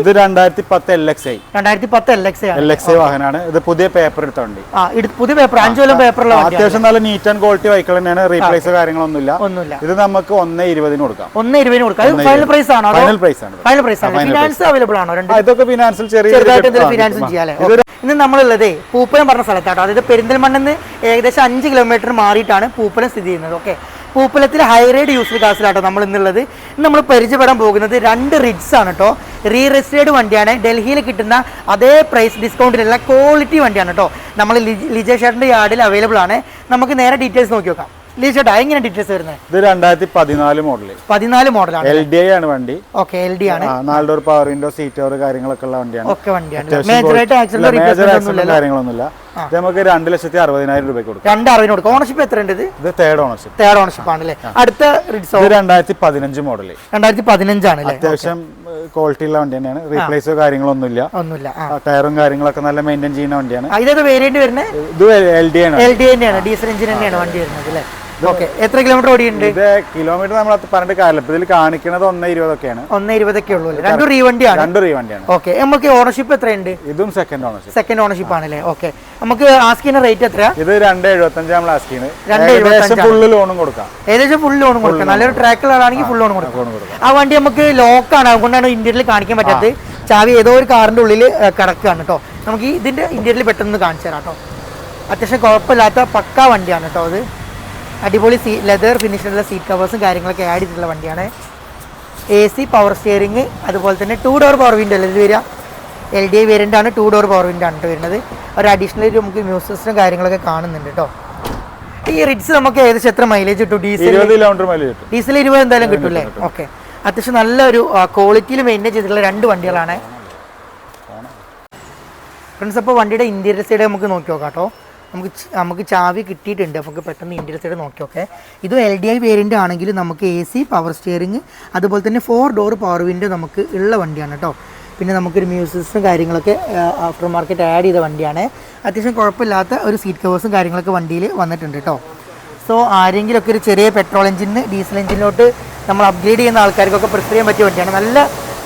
ഇത് രണ്ടായിരത്തി പത്ത് എൽ എക്സ് ഐ രണ്ടായിരത്തി പത്ത് L X L X I വാഹനമാണ് ഇത് പുതിയ പേപ്പർ എടുത്ത വണ്ടി. പുതിയ പേപ്പർ അഞ്ചു കൊല്ലം പേപ്പറുള്ള അത്യാവശ്യം നല്ല നീറ്റ് ആൻഡ് ക്വാളിറ്റി വെഹിക്കിൾ തന്നെയാണ്. റീപ്ലേസ് കാര്യങ്ങളൊന്നുമില്ല. ഒന്നുമില്ല. ഇത് നമുക്ക് ഒന്ന് ഇരുപതിന് കൊടുക്കാം. ഒന്ന് ഇരുപതിന് കൊടുക്കാം. ഫൈനൽ പ്രൈസ് ആണോ? ഫൈനൽ പ്രൈസ് ആണ്. ഫൈനൽ പ്രൈസ് ആണ്. ഫിനാൻസ് അവൈലബിൾ ആണോ? ഇതൊക്കെ ഫിനാൻസിൽ ചെറിയ ചെറുതായിട്ട് എന്തെങ്കിലും ഫിനാൻസും ചെയ്യാല്ലേ ഇന്ന് നമ്മളുള്ളതേ പൂപ്പലം പറഞ്ഞ സ്ഥലത്താട്ടോ. അതായത് പെരിന്തൽമണ്ണെന്ന് ഏകദേശം അഞ്ച് കിലോമീറ്റർ മാറിയിട്ടാണ് പൂപ്പലം സ്ഥിതി ചെയ്യുന്നത്. ഓക്കെ. പൂപ്പലത്തിൽ ഹൈറേഡ് യൂസ്ഡ് കാസിലാട്ടോ നമ്മൾ ഇന്നുള്ളത്. ഇന്ന് നമ്മൾ പരിചയപ്പെടാൻ പോകുന്നത് രണ്ട് റിഡ്സ് ആണ് കേട്ടോ റീ രജിസ്റ്റേർഡ് വണ്ടിയാണ്. ഡൽഹിയിൽ കിട്ടുന്ന അതേ പ്രൈസ് ഡിസ്കൗണ്ടിലുള്ള ക്വാളിറ്റി വണ്ടിയാണ് കേട്ടോ നമ്മൾ ലിജ ഷേറിന്റെ യാർഡിൽ അവൈലബിൾ ആണ്. നമുക്ക് നേരെ ഡീറ്റെയിൽസ് നോക്കി നോക്കാം. ലിജ ചേട്ടാ എങ്ങനെ ഡീറ്റെയിൽസ് വരുന്നത് ഇത് രണ്ടായിരത്തി പതിനാല് മോഡൽ പതിനാല് മോഡലാണ് എൽ ഡി ഐ ആണ് വണ്ടി. ഓക്കെ എൽ ഡി ആണ്. നാല് door power window seat door കാര്യങ്ങളൊക്കെ ഉള്ള വണ്ടിയാണ്. ഒക്കെ വണ്ടിയാണ് മേജറായിട്ട് ആക്സിഡന്റ് കാര്യങ്ങളൊന്നുമില്ല. ഇത് നമുക്ക് രണ്ട് ലക്ഷത്തി അറുപതിനായിരം രൂപയ്ക്ക് കൊടുക്കാം. രണ്ട് അറിവിന് കൊടുക്കും. ഓണർഷിപ്പ് എത്ര ഉണ്ട് ഇത് തേർഡ് ഓണർഷിപ്പ് തേർഡ് ഓണർഷിപ്പ് ആണല്ലേ അടുത്ത റിഡ്സോ രണ്ടായിരത്തി പതിനഞ്ച് മോഡൽ രണ്ടായിരത്തി പതിനഞ്ചാണ് അത്യാവശ്യം ക്വാളിറ്റി ഉള്ള വണ്ടി തന്നെയാണ് റീപ്ലേസോ കാര്യങ്ങളൊന്നുമില്ല. ഒന്നുമില്ല. ടയറും കാര്യങ്ങളൊക്കെ നല്ല മെയിന്റെയിൻ ചെയ്യുന്ന വണ്ടിയാണ്. ഇതേത് വേരിയന്റ് വരുന്നത് ഇത് എൽ ഡി ആണ്. എൽ ഡി തന്നെയാണ്. ഡീസൽ എഞ്ചിൻ തന്നെയാണ് വണ്ടി വരുന്നത് അല്ലേ? ഓക്കെ. എത്ര കിലോമീറ്റർ ഓടിയുണ്ട് ഇത് കിലോമീറ്റർ നമ്മൾ പറഞ്ഞിട്ട് കാര്യമില്ല. ഇതിൽ കാണിക്കുന്നത് ഒന്ന് ഇരുപതൊക്കെയാണ് ഒന്ന് ഇരുപതൊക്കെ ഉള്ളൂ രണ്ട് റീവണ്ടിയാണ്. രണ്ടു റീവണ്ടിയാണ്. ഓക്കെ. നമുക്ക് ഓണർഷിപ്പ് എത്രയുണ്ട്? ഇതും സെക്കൻഡ് ഓണർഷിപ്പ് സെക്കൻഡ് ഓണർഷിപ്പ് ആണല്ലേ? ഓക്കെ. നമുക്ക് ആസ്കിന്റെ റേറ്റ് എത്ര ഇത് രണ്ട് എഴുപത്തഞ്ച് നമ്മൾ ആസ്കിന് ഏകദേശം ഫുള്ള് ലോണും കൊടുക്കാം. ഏകദേശം ഫുൾ ലോൺ കൊടുക്കാം. നല്ലൊരു ട്രാക്കിലാണെങ്കിൽ ഫുൾ ലോൺ കൊടുക്കാം. ആ വണ്ടി നമുക്ക് ലോക്ക് ആണ്. അതുകൊണ്ടാണ് ഇന്ത്യയിൽ കാണിക്കാൻ പറ്റാത്തത്. ചാവി ഏതോ ഒരു കാറിന്റെ ഉള്ളിൽ കിടക്കുകയാണ് കേട്ടോ നമുക്ക് ഇതിന്റെ ഇന്ത്യയിൽ പെട്ടെന്ന് കാണിച്ചു തരാം കേട്ടോ അത്യാവശ്യം കുഴപ്പമില്ലാത്ത പക്കാ വണ്ടിയാണ് കേട്ടോ അത്. അടിപൊളി സീ ലെതർ ഫിനിഷിലുള്ള സീറ്റ് കവേഴ്സും കാര്യങ്ങളൊക്കെ ആഡ് ചെയ്തിട്ടുള്ള വണ്ടിയാണ്. എ സി പവർ സ്റ്റിയറിംഗ് അതുപോലെ തന്നെ ടു ഡോർ പവർ വിൻഡോ അല്ലേ ഇത് വരിക? എൽ ഡി ഐ വേരിയന്റ് ആണ് ടു ഡോർ പവർ വിൻഡോ ആണ് വരുന്നത്. ഒരു അഡീഷണൽ നമുക്ക് മ്യൂസിക്സും കാര്യങ്ങളൊക്കെ കാണുന്നുണ്ട് കേട്ടോ ഈ റിഡ്സ് നമുക്ക് ഏകദേശം എത്ര മൈലേജ് കിട്ടും? ഡീസൽ ഡീസൽ ഇരുപത് എന്തായാലും കിട്ടൂലേ ഓക്കെ അത്യാവശ്യം നല്ലൊരു ക്വാളിറ്റിയിൽ മെയിന്റെയിൻ ചെയ്തിട്ടുള്ള രണ്ട് വണ്ടികളാണ്. ഫ്രണ്ട്സ് അപ്പോൾ വണ്ടിയുടെ ഇന്റീരിയർ സൈഡ് നമുക്ക് നോക്കി നോക്കാം കേട്ടോ നമുക്ക് നമുക്ക് ചാവി കിട്ടിയിട്ടുണ്ട്. നമുക്ക് പെട്ടെന്ന് ഇന്റീരിയർ സൈഡ് നോക്കി ഓക്കെ ഇത് എൽ ഡി ഐ വേരിയന്റ് ആണെങ്കിൽ നമുക്ക് എ സി പവർ സ്റ്റിയറിങ് അതുപോലെ തന്നെ ഫോർ ഡോർ പവർ വിൻഡോ നമുക്ക് ഉള്ള വണ്ടിയാണ് കേട്ടോ പിന്നെ നമുക്കൊരു മ്യൂസിക്സും കാര്യങ്ങളൊക്കെ ആഫ്റ്റർ മാർക്കറ്റ് ആഡ് ചെയ്ത വണ്ടിയാണ്. അത്യാവശ്യം കുഴപ്പമില്ലാത്ത ഒരു സീറ്റ് കവേഴ്സും കാര്യങ്ങളൊക്കെ വണ്ടിയിൽ വന്നിട്ടുണ്ട് കേട്ടോ സോ ആരെങ്കിലുമൊക്കെ ഒരു ചെറിയ പെട്രോൾ എഞ്ചിന് ഡീസൽ എഞ്ചിനിലോട്ട് നമ്മൾ അപ്ഗ്രേഡ് ചെയ്യുന്ന ആൾക്കാർക്കൊക്കെ പ്രിഫർ ചെയ്യാൻ പറ്റിയ വണ്ടിയാണ്. നല്ല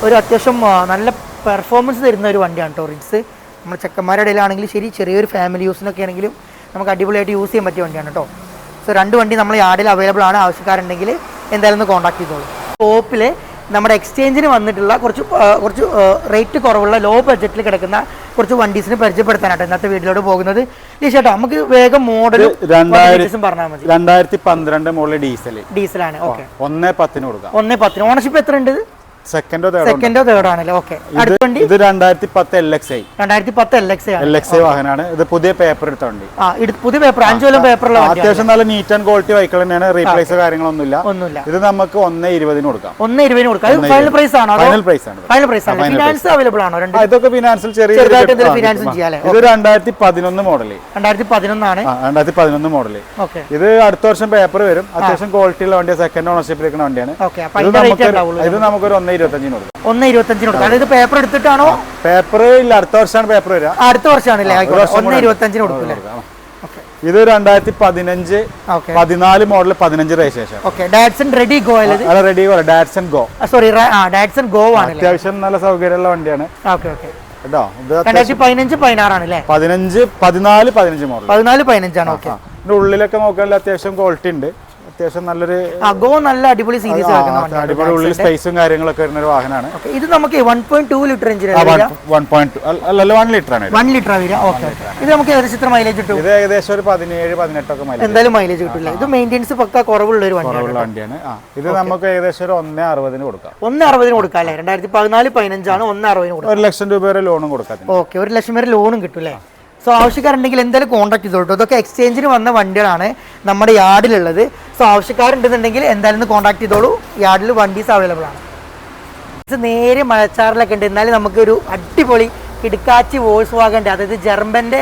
ഒരു അത്യാവശ്യം നല്ല പെർഫോമൻസ് തരുന്ന ഒരു വണ്ടിയാണ് കേട്ടോ റിഡ്സ് നമ്മൾ ചെക്കന്മാരുടെ ഇടയിലാണെങ്കിലും ശരി ചെറിയൊരു ഫാമിലി യൂസിനൊക്കെ ആണെങ്കിലും നമുക്ക് അടിപൊളിയായിട്ട് യൂസ് ചെയ്യാൻ പറ്റിയ വണ്ടിയാണ് കേട്ടോ. സോ രണ്ട് വണ്ടി നമ്മൾ യാർഡിൽ അവൈലബിൾ ആണ്. ആവശ്യക്കാരുണ്ടെങ്കിൽ എന്തായാലും ഒന്ന് കോൺടാക്ട് ചെയ്തോളൂ. ടോപ്പിൽ നമ്മുടെ എക്സ്ചേഞ്ചിന് വന്നിട്ടുള്ള കുറച്ച് കുറച്ച് റേറ്റ് കുറവുള്ള ലോ ബഡ്ജറ്റിൽ കിടക്കുന്ന കുറച്ച് വണ്ടീസിന് പരിചയപ്പെടുത്താനായിട്ട് ഇന്നത്തെ വീട്ടിലോട്ട് പോകുന്നത്. ചേട്ടാ നമുക്ക് വേഗം മോഡൽ പറഞ്ഞാൽ മതി. രണ്ടായിരത്തി പന്ത്രണ്ട് മോഡൽ ഡീസൽ ഡീസലാണ് ഓക്കെ. ഒന്നേ പത്തിന് കൊടുക്കാം. ഒന്നേ പത്തിന്. ഓണർഷിപ്പ് എത്ര ഉണ്ട് സെക്കൻഡോ തേർഡ് സെക്കൻഡോ തേർഡ് ആണല്ലേ? ഓക്കെ ഇത് രണ്ടായിരത്തി പത്ത് എൽ എക്സ് ഐ രണ്ടായിരത്തി പത്ത് എൽ എക്സ് ആണ്. എൽ എക്സ് ഐ വാഹനമാണ് ഇത് പുതിയ പേപ്പർ എടുത്ത വണ്ടി. ആ ഇത് പുതിയ പേപ്പർ അഞ്ചു കൊല്ലം പേപ്പറുള്ള അത്യാവശ്യം നല്ല നീറ്റ് ആൻഡ് ക്വാളിറ്റി വെഹിക്കിൾ തന്നെയാണ്. റീപ്ലേസ് കാര്യങ്ങളൊന്നുമില്ല. ഒന്നുമില്ല. ഇത് നമുക്ക് ഒന്ന് ഇരുപതിന് കൊടുക്കാം. ഒന്ന് ഇരുപതിന് കൊടുക്കാം. ഫൈനൽ പ്രൈസ് ആണോ? ഫൈനൽ പ്രൈസ് ആണ്. ഫൈനൽ പ്രൈസ് ആണ്. ഫിനാൻസ് അവൈലബിൾ ആണോ? ഇതൊക്കെ ഫിനാൻസിൽ ചെറിയ ഫിനാൻസും ചെയ്യാല്ലേ? ഇത് രണ്ടായിരത്തി പതിനൊന്ന് മോഡൽ രണ്ടായിരത്തി പതിനൊന്നാണ് ആ രണ്ടായിരത്തി പതിനൊന്ന് മോഡൽ ഇത് അടുത്ത വർഷം പേപ്പർ വരും. അത്യാവശ്യം ക്വാളിറ്റി ഉള്ള വണ്ടിയാണ് സെക്കൻഡ് ഓണർഷിപ്പ് എടുക്കുന്ന വണ്ടിയാണ്. ഓക്കെ അപ്പോൾ ഇത് നമുക്ക് ഉണ്ടാവുള്ളൂ ഇത് നമുക്കൊരു ഒന്ന് ഇരുപത്തഞ്ചിന് കൊടുക്കാം. ഒന്ന് ഇരുപത്തഞ്ചിന് കൊടുക്കാം. അതായത് പേപ്പർ എടുത്തിട്ടാണോ? പേപ്പർ ഇല്ല. അടുത്ത വർഷമാണ് പേപ്പർ വരിക. അടുത്ത വർഷമാണല്ലേ? അല്ലേ ഒന്ന് ഇരുപത്തഞ്ചിന് കൊടുക്കൂലേ ഓക്കെ. ഇത് രണ്ടായിരത്തി പതിനഞ്ച് പതിനാല് മോഡൽ പതിനഞ്ച് രജിസ്ട്രേഷൻ. ഡാറ്റ്സൺ റെഡി ഗോ അല്ല redi redi Datsun go sorry Datsun go ആണ് അത്യാവശ്യം നല്ല സൗകര്യമുള്ള വണ്ടിയാണ്. Okay okay. കേട്ടോ? ഇത് രണ്ടായിരത്തി പതിനഞ്ച് പതിനാറാണ് അല്ലേ? പതിനഞ്ച് പതിനാല് പതിനഞ്ച് മോഡൽ പതിനാല് പതിനഞ്ചാണ്. ഓക്കെ. ഉള്ളിലൊക്കെ നോക്കുകയാണെങ്കിൽ അത്യാവശ്യം ക്വാളിറ്റി ഉണ്ട്. അത്യാവശ്യം നല്ലൊരു അഗോ നല്ല അടിപൊളി സീരീസ് അടിപൊളി ഉള്ളിൽ സ്പേസും കാര്യങ്ങളൊക്കെ വരുന്ന ഒരു വാഹനമാണ്. ഇത് നമുക്ക് one point two litre engine one point അല്ലല്ല വൺ ലിറ്റർ ആണ്. വൺ ലിറ്റർ വരിക. ഓക്കെ ഇത് നമുക്ക് ഏകദേശം മൈലേജ് കിട്ടും? ഇത് ഏകദേശം ഒരു പതിനേഴ് പതിനെട്ടൊക്കെ മൈലേജ് എന്തായാലും മൈലേജ് കിട്ടില്ല. ഇത് മെയിന്റെനൻസ് പക്ക കുറവുള്ള ഒരു വണ്ടിയാണ് ഉള്ള വണ്ടിയാണ്. ഇത് നമുക്ക് ഏകദേശം ഒരു ഒന്നേ അറുപതിന് കൊടുക്കാം. ഒന്ന് അറുപതിന് കൊടുക്കാം അല്ലേ? രണ്ടായിരത്തി പതിനാല് പതിനഞ്ചാണ് ഒന്ന് അറുപതിന് കൊടുക്കാം. ഒരു ലക്ഷം രൂപ വരെ ലോണും കൊടുക്കാം ഓക്കെ ഒരു ലക്ഷം വരെ ലോണും കിട്ടും അല്ലേ? സോ ആവശ്യക്കാരുണ്ടെങ്കിൽ എന്തായാലും കോൺടാക്ട് ചെയ്തോട്ടോ ഇതൊക്കെ എക്സ്ചേഞ്ചിന് വന്ന വണ്ടികളാണ് നമ്മുടെ യാർഡിലുള്ളത്. സോ ആവശ്യക്കാരുണ്ടെന്നുണ്ടെങ്കിൽ എന്തായാലും കോൺടാക്ട് ചെയ്തോളൂ. യാർഡിൽ വണ്ടീസ് അവൈലബിൾ ആണ്. ഇത് നേരെ മഴച്ചാറിലൊക്കെ ഉണ്ട്. എന്നാലും നമുക്കൊരു അടിപൊളി കിടക്കാച്ചി വോൾസ് വാഗന്റെ അതായത് ജർമ്മന്റെ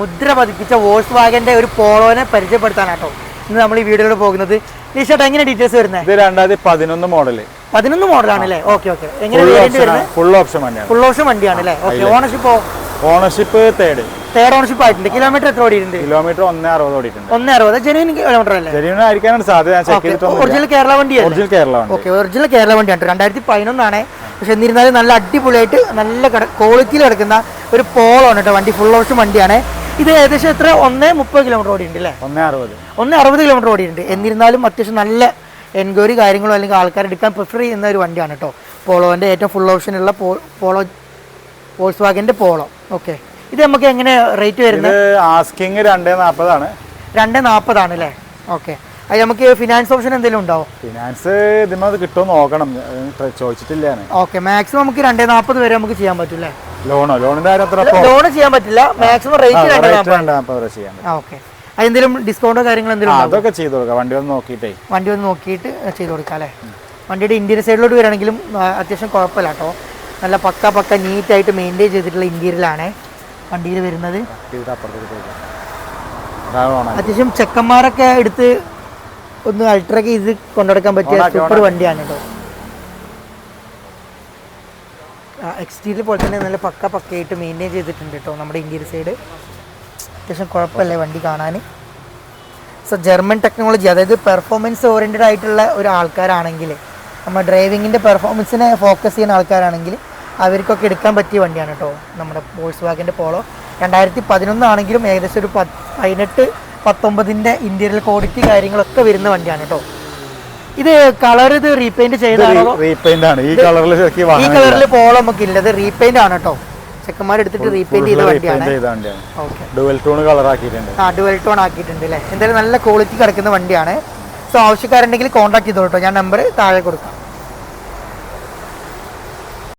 മുദ്ര പതിപ്പിച്ച വോൾസ് വാഗന്റെ ഒരു പോളോനെ പരിചയപ്പെടുത്താനാട്ടോ ഇന്ന് നമ്മൾ ഈ വീഡിയോയിലൂടെ പോകുന്നത്. നിഷേട്ടാ എങ്ങനെ ഡീറ്റെയിൽസ് വരുന്നത് ഇത് രണ്ടായിരത്തി പതിനൊന്ന് മോഡൽ. പതിനൊന്ന് മോഡലാണ് അല്ലേ ഓക്കെ ഓക്കെ. എങ്ങനെ ഫുൾ ഓപ്ഷൻ വണ്ടിയാണ്. അല്ലേ ഓക്കെ ഓണർഷിപ്പോ ഓണർഷിപ്പ് തേർഡ്. തേർഡ് ഓണർഷിപ്പ് ആയിട്ടുണ്ട്. കിലോമീറ്റർ എത്ര ഓടിയിട്ടുണ്ട്? കിലോമീറ്റർ ഒന്നേ അറുപത് ഓടിയിട്ടുണ്ട്. ഒന്ന് അറുപത്. ജെനുവിൻ കിലോമീറ്റർ അല്ലേ? ജെനുവിൻ ആയിരിക്കാനാണ് സാധ്യത. ഒറിജിനൽ കേരള വണ്ടി ഒറിജിനൽ കേരള വണ്ടി. ഓക്കെ. ഒറിജിനൽ കേരള വണ്ടി ആണ് രണ്ടായിരത്തി പതിനൊന്നാണ് പക്ഷെ എന്നിരുന്നാലും നല്ല അടിപൊളിയായിട്ട് നല്ല ക്വാളിറ്റിയിൽ കിടക്കുന്ന ഒരു പോളാണ് കേട്ടോ വണ്ടി. ഫുൾ ഓപ്ഷൻ വണ്ടിയാണ്. ഇത് ഏകദേശം എത്ര? ഒന്ന് മുപ്പത് കിലോമീറ്റർ ഓടിയിട്ടുണ്ട് അല്ലേ? ഒന്നേ അറുപത്. ഒന്ന് അറുപത് കിലോമീറ്റർ ഓടിയിട്ടുണ്ട്. എന്നിരുന്നാലും അത്യാവശ്യം നല്ല എൻക്വയറി കാര്യങ്ങളോ അല്ലെങ്കിൽ ആൾക്കാർ എടുക്കാൻ പ്രിഫർ ചെയ്യുന്ന ഒരു വണ്ടിയാണ് കേട്ടോ. പോളോന്റെ ഏറ്റവും ഫുൾ ഓപ്ഷനുള്ള പോളോ വോൾസ് വാഗന്റെ പോളോ. ഓക്കെ. ഇത് നമുക്ക് എങ്ങനെ റേറ്റ് വരുന്നത്? ആസ്കിങ് രണ്ടേ നാൽപ്പതാണ് രണ്ടേ നാൽപ്പതാണ് അല്ലേ? ഓക്കെ. അത് നമുക്ക് ഫിനാൻസ് ഓപ്ഷൻ എന്തെങ്കിലും ഉണ്ടോ? ഫിനാൻസ് ഇതിമ കിട്ടുമോ നോക്കണം. ചോദിച്ചിട്ടില്ല ഓക്കെ. മാക്സിമം നമുക്ക് രണ്ടേ നാൽപ്പത് വരെ നമുക്ക് ചെയ്യാൻ പറ്റും അല്ലേ ലോണോ? ലോണിന്റെ ലോൺ ചെയ്യാൻ പറ്റില്ല. മാക്സിമം റേറ്റ് ചെയ്യാൻ ഓക്കെ. അതെന്തെങ്കിലും ഡിസ്കൗണ്ടോ കാര്യങ്ങളോ ആ, എന്തെങ്കിലും അതൊക്കെ ചെയ്തു കൊടുക്കാം. വണ്ടി ഒന്ന് നോക്കിയിട്ടേ. വണ്ടി ഒന്ന് നോക്കിയിട്ട് ചെയ്തു കൊടുക്കാം അല്ലേ? വണ്ടിയുടെ ഇന്ത്യൻ സൈഡിലോട്ട് വരികയാണെങ്കിലും അത്യാവശ്യം കുഴപ്പമില്ല കേട്ടോ. നല്ല പക്ക പക്ക നീറ്റായിട്ട് മെയിന്റെയിൻ ചെയ്തിട്ടുള്ള ഇന്റീരിയലാണ് വണ്ടിയിൽ വരുന്നത്. അത്യാവശ്യം ചെക്കന്മാരൊക്കെ എടുത്ത് ഒന്ന് അൾട്രക്ക് ഇത് കൊണ്ടുനടക്കാൻ പറ്റിയ സൂപ്പർ. വണ്ടിയാണ് കേട്ടോ എക്സ്റ്റീരിയർ പോലെ തന്നെ നല്ല പക്ക പക്കയായിട്ട് മെയിന്റെയിൻ ചെയ്തിട്ടുണ്ട് കേട്ടോ നമ്മുടെ ഇന്ത്യൻ സൈഡ് അത്യാവശ്യം കുഴപ്പമില്ല വണ്ടി കാണാൻ. സോ ജർമ്മൻ ടെക്നോളജി അതായത് പെർഫോമൻസ് ഓറിയന്റഡ് ആയിട്ടുള്ള ഒരു ആൾക്കാരാണെങ്കിൽ നമ്മുടെ ഡ്രൈവിങ്ങിന്റെ പെർഫോമൻസിനെ ഫോക്കസ് ചെയ്യുന്ന ആൾക്കാരാണെങ്കിൽ അവർക്കൊക്കെ എടുക്കാൻ പറ്റിയ വണ്ടിയാണ് കേട്ടോ. നമ്മുടെ ബോൾസ് വാഗിന്റെ പോളോ രണ്ടായിരത്തി പതിനൊന്നാണെങ്കിലും ഏകദേശം ഒരു പത്ത് പതിനെട്ട് പത്തൊമ്പതിന്റെ ഇന്റീരിയൽ ക്വാളിറ്റി കാര്യങ്ങളൊക്കെ വരുന്ന വണ്ടിയാണ് കേട്ടോ. ഇത് കളർ ഇത് റീപെയിന്റ് ചെയ്താണോ റീപെയിന്റ് ആണ്. ഈ കളറിൽ ഈ കളറിൽ പോളോ നമുക്ക് ഇല്ല ഇത് റീപെയിന്റ് ആണ് കേട്ടോ. ചെക്കന്മാർ എടുത്തിട്ട് റീപെയിന്റ് ചെയ്ത വണ്ടിയാണ്. ഡുവൽ ടോൺ കളർ ആക്കിയിട്ടുണ്ട്. ആ ഡുവൽ ടോൺ ആക്കിയിട്ടുണ്ട് അല്ലേ എന്തായാലും നല്ല ക്വാളിറ്റി കിടക്കുന്ന വണ്ടിയാണ്. സോ ആവശ്യക്കാരുണ്ടെങ്കിൽ കോൺടാക്ട് ചെയ്തോളൂ കേട്ടോ ഞാൻ നമ്പർ താഴെ കൊടുക്കാം.